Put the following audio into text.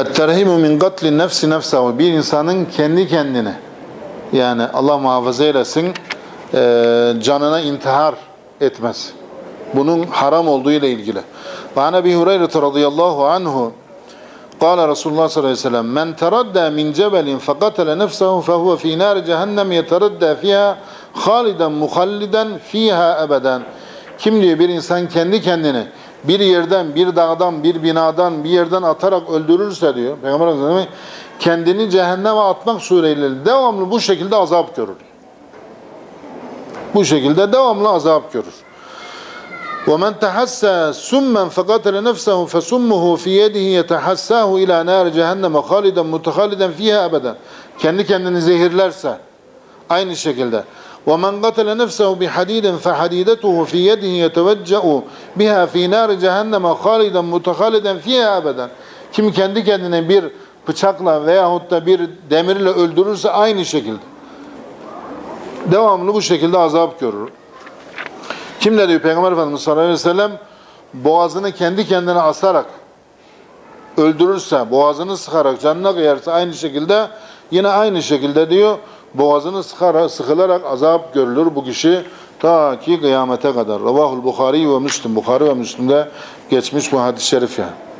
Et-terhimu min katli nefsi nefsahu. Bir insanın kendi kendine yani Allah muhafaza eylesin eee, canına intihar etmesi. Bunun haram olduğu ile ilgili. Ve an Ebi Hureyre radıyallahu anhu قال رسول الله صلى الله عليه وسلم من تردى من جبل فقتل نفسه فهو في نار جهنم يتردى فيها خالدا مخلدا فيها أبدا kim diyor bir insan kendi kendini bir yerden, bir dağdan, bir binadan, bir yerden atarak öldürürse diyor. Peygamber Efendimiz kendini cehenneme atmak suretiyle devamlı bu şekilde azap görür. Bu şekilde devamlı azap görür. ومن تحسى سما فقتل نفسه فسمه في يده يتحساه إلى نار جهنم خالدا متخالدا فيها أبدا kendi kendini zehirlerse aynı şekilde ومن قتل نفسه بحديد فحديدته في يده يتوجأ بها في نار جهنم خالدا متخالدا فيها أبدا kim kendi kendine bir bıçakla veyahut da bir demirle öldürürse aynı şekilde devamlı bu şekilde azap görür. Kim ne diyor Peygamber Efendimiz sallallahu aleyhi ve sellem boğazını kendi kendine asarak öldürürse, boğazını sıkarak canına kıyarsa aynı şekilde yine aynı şekilde diyor boğazını sıkarak, sıkılarak azap görülür bu kişi ta ki kıyamete kadar. Ravahul Bukhari ve Müslim. Bukhari ve Müslim'de geçmiş bu hadis-i şerif yani.